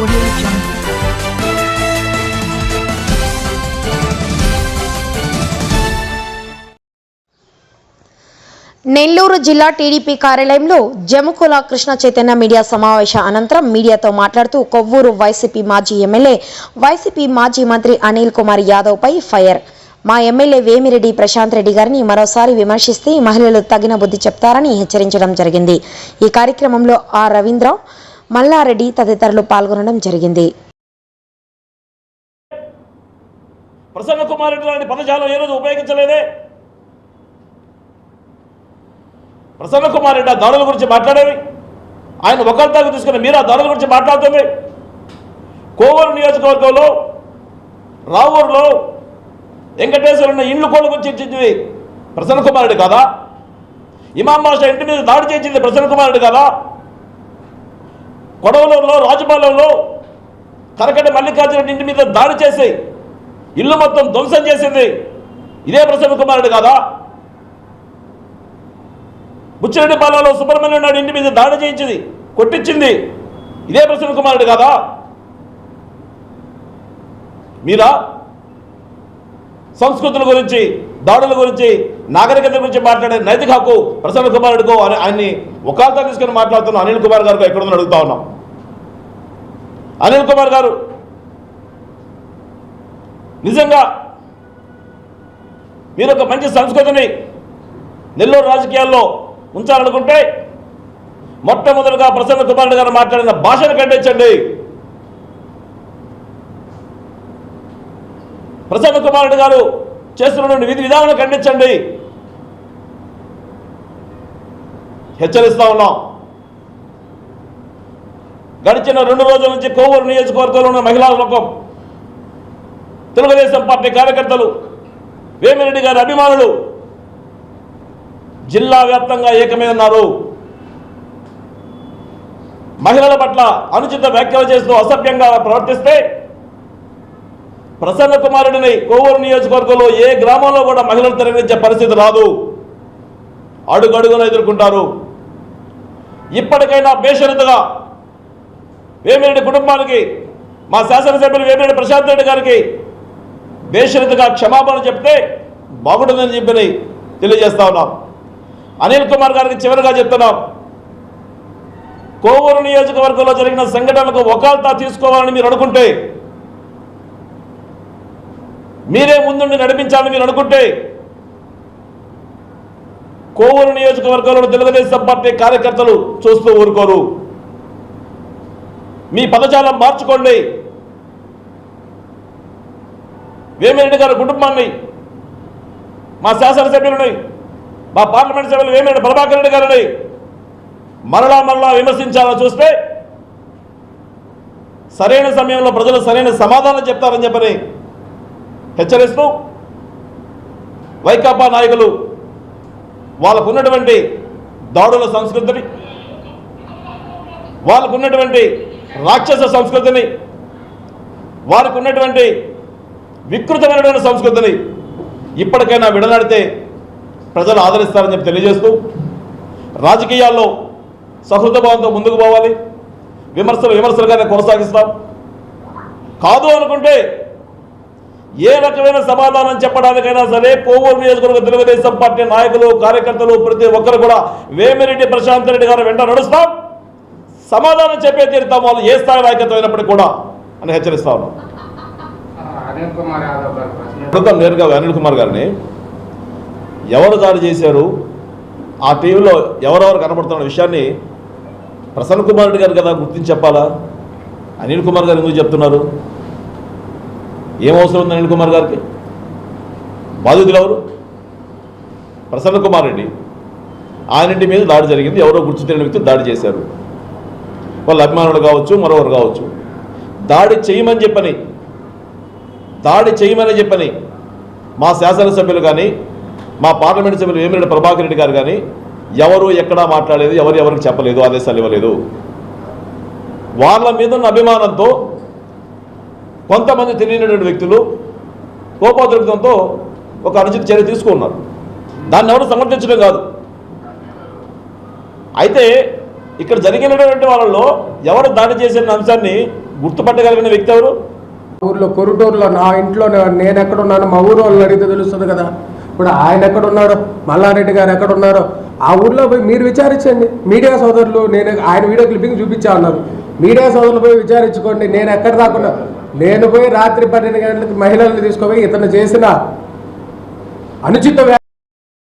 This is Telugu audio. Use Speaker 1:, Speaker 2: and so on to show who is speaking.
Speaker 1: Audio Jungle.
Speaker 2: నెల్లూరు జిల్లా టీడీపీ కార్యాలయంలో జముకుల కృష్ణ చైతన్య మీడియా సమావేశ అనంతరం మీడియాతో మాట్లాడుతూ కొవ్వూరు వైసీపీ మాజీ ఎమ్మెల్యే వైసీపీ మాజీ మంత్రి అనిల్ కుమార్ యాదవ్ పై ఫైర్ మా ఎమ్మెల్యే వేమిరెడ్డి ప్రశాంత్ రెడ్డి గారిని మరోసారి విమర్శిస్తే మహిళలు తగిన బుద్ధి చెప్తారని హెచ్చరించడం జరిగింది ఈ కార్యక్రమంలో ఆర్ రవీంద్ర మల్లారెడ్డి తదితరులు పాల్గొనడం జరిగింది.
Speaker 3: ప్రసన్న కుమార్ రెడ్డి లాంటి పదజాలం ఏ రోజు ఉపయోగించలేదే? ప్రసన్న కుమార్ రెడ్డి ఆ దాడుల గురించి మాట్లాడేవి? ఆయన ఒకరితాకు తీసుకుని మీరు ఆ దాడుల గురించి మాట్లాడుతుంది? కోవూరు నియోజకవర్గంలో రావూరులో వెంకటేశ్వర ఉన్న ఇళ్ళు కోళ్ళ గురించి ఇచ్చింది ప్రసన్న కుమార్ రెడ్డి కదా? ఇమాం మాస్టర్ ఇంటి మీద దాడి చేసింది ప్రసన్న కుమార్ రెడ్డి కదా? కొడవలూరులో రాజుపాలెంలో కరకట మల్లికార్జున రెడ్డి ఇంటి మీద దాడి చేసి ఇల్లు మొత్తం ధ్వంసం చేసింది. ఇదే ప్రసన్న కుమారుడు కాదా? బుచ్చిరెడ్డిపాలెంలో సుబ్రహ్మణ్యం నాయుడు ఇంటి మీద దాడి చేయించింది కొట్టించింది. ఇదే ప్రసన్న కుమారుడు కాదా? మీరా? సంస్కృతుల గురించి దాడుల గురించి నాగరికత గురించి మాట్లాడే నైతిక హక్కు ప్రసన్న కుమారుడికో అని ఆయన్ని ఒకళ్ళతో తీసుకొని మాట్లాడుతున్న అనిల్ కుమార్ గారు ఎక్కడుందని అడుగుతా ఉన్నాం. అనిల్ కుమార్ గారు నిజంగా మీరు ఒక మంచి సంస్కృతిని నెల్లూరు రాజకీయాల్లో ఉంచాలనుకుంటే మొట్టమొదటిగా ప్రసన్న కుమార్ గారు మాట్లాడిన భాషను ఖండించండి ప్రసన్న కుమార్ గారు చేస్తున్నటువంటి విధి విధానాలను ఖండించండి హెచ్చరిస్తా ఉన్నాం. గడిచిన రెండు రోజుల నుంచి కోవూరు నియోజకవర్గంలో ఉన్న మహిళా లోకం తెలుగుదేశం పార్టీ కార్యకర్తలు వేమిరెడ్డి గారి అభిమానులు జిల్లా వ్యాప్తంగా ఏకమై ఉన్నారు. మహిళల పట్ల అనుచిత వ్యాఖ్యలు చేస్తూ అసభ్యంగా ప్రవర్తిస్తే ప్రసన్న కుమారుడిని కోవూరు నియోజకవర్గంలో ఏ గ్రామంలో కూడా మహిళలు తరలించే పరిస్థితి రాదు. అడుగడుగున ఎదుర్కొంటారు. ఇప్పటికైనా బేషరతుగా వేమిరెడ్డి కుటుంబానికి మా శాసనసభ్యులు వేమిరెడ్డి ప్రశాంత్ రెడ్డి గారికి బేషరతుగా క్షమాపణ చెప్తే బాగుంటుందని చెప్పని తెలియజేస్తా ఉన్నాం. అనిల్ కుమార్ గారికి చివరిగా చెప్తున్నాం. కోవూరు నియోజకవర్గంలో జరిగిన సంఘటనలకు ఒకల్తా తీసుకోవాలని మీరు అనుకుంటే మీరే ముందుండి నడిపించాలని మీరు అనుకుంటే కోవూరు నియోజకవర్గంలో తెలుగుదేశం పార్టీ కార్యకర్తలు చూస్తూ ఊరుకోరు. మీ పదజాలం మార్చుకోండి. వేమిరెడ్డి గారి కుటుంబాన్ని మా శాసనసభ్యులని మా పార్లమెంట్ సభ్యులు వేమిరెడ్డి ప్రభాకర్ రెడ్డి గారిని మరలా మరలా విమర్శించాలని చూస్తే సరైన సమయంలో ప్రజలు సరైన సమాధానం చెప్తారని చెప్పని హెచ్చరిస్తూ వైకాపా నాయకులు వాళ్ళకు ఉన్నటువంటి దాడుల సంస్కృతిని వాళ్ళకు ఉన్నటువంటి రాక్షస సంస్కృతిని వారికి ఉన్నటువంటి వికృతమైనటువంటి సంస్కృతిని ఇప్పటికైనా విడనాడితే ప్రజలు ఆదరిస్తారని చెప్పి తెలియజేస్తూ రాజకీయాల్లో సహృద భావంతో ముందుకు పోవాలి విమర్శలు విమర్శలుగానే కొనసాగిస్తాం. కాదు అనుకుంటే ఏ రకమైన సమాధానం చెప్పడానికైనా సరే కోవూరు నియోజకవర్గ తెలుగుదేశం పార్టీ నాయకులు కార్యకర్తలు ప్రతి ఒక్కరు కూడా వేమిరెడ్డి ప్రశాంత్ రెడ్డి గారు వెంట నడుస్తాం. సమాధానం చెప్పే తీరుతాం వాళ్ళు ఏ స్థాయి నాయకత్వం అయినప్పటికీ కూడా అని హెచ్చరిస్తా ఉన్నాం. అడుగుతాం నేరుగా అనిల్ కుమార్ గారిని ఎవరు దాడి చేశారు ఆ టీవీలో ఎవరెవరు కనబడుతున్న విషయాన్ని ప్రసన్న కుమార్ రెడ్డి గారు కదా గుర్తించి చెప్పాలా? అనిల్ కుమార్ గారు ఎందుకు చెప్తున్నారు? ఏం అవసరం ఉంది అనిల్ కుమార్ గారికి? బాధితులు ఎవరు? ప్రసన్న కుమార్ రెడ్డి. ఆయన ఇంటి మీద దాడి జరిగింది. ఎవరో గుర్తు తెలియని వ్యక్తులు దాడి చేశారు. వాళ్ళ అభిమానులు కావచ్చు మరొకరు కావచ్చు. దాడి చేయమని చెప్పని దాడి చేయమని చెప్పని మా శాసనసభ్యులు కానీ మా పార్లమెంట్ సభ్యులు వేమిరెడ్డి ప్రభాకర్ రెడ్డి గారు కానీ ఎవరు ఎక్కడా మాట్లాడలేదు ఎవరు ఎవరికి చెప్పలేదు ఆదేశాలు ఇవ్వలేదు. వాళ్ళ మీద ఉన్న అభిమానంతో కొంతమంది తెలియనటువంటి వ్యక్తులు కోపోద్రక్తంతో ఒక అనుచిత చర్య తీసుకున్నారు. దాన్ని ఎవరు సమర్థించడం కాదు. అయితే ఇక్కడ జరిగినటువంటి వాళ్ళలో ఎవరు దాడి చేసిన అంశాన్ని గుర్తుపట్టగలిగిన వ్యక్తి ఎవరు?
Speaker 4: ఊర్లో కొరుటూరులో నా ఇంట్లో నేను ఎక్కడున్నాను మా ఊరు వాళ్ళు అడిగితే తెలుస్తుంది కదా. ఇప్పుడు ఆయన ఎక్కడున్నాడో మల్లారెడ్డి గారు ఎక్కడ ఉన్నారో ఆ ఊర్లో పోయి మీరు విచారించండి. మీడియా సోదరులు నేను ఆయన వీడియో క్లిప్పింగ్ చూపించా అన్నారు. మీడియా సోదరులు పోయి విచారించుకోండి నేను ఎక్కడ దాకున్నా నేను పోయి రాత్రి పన్నెండు గంటలకు మహిళలను తీసుకుపోయి ఇతను చేసిన అనుచిత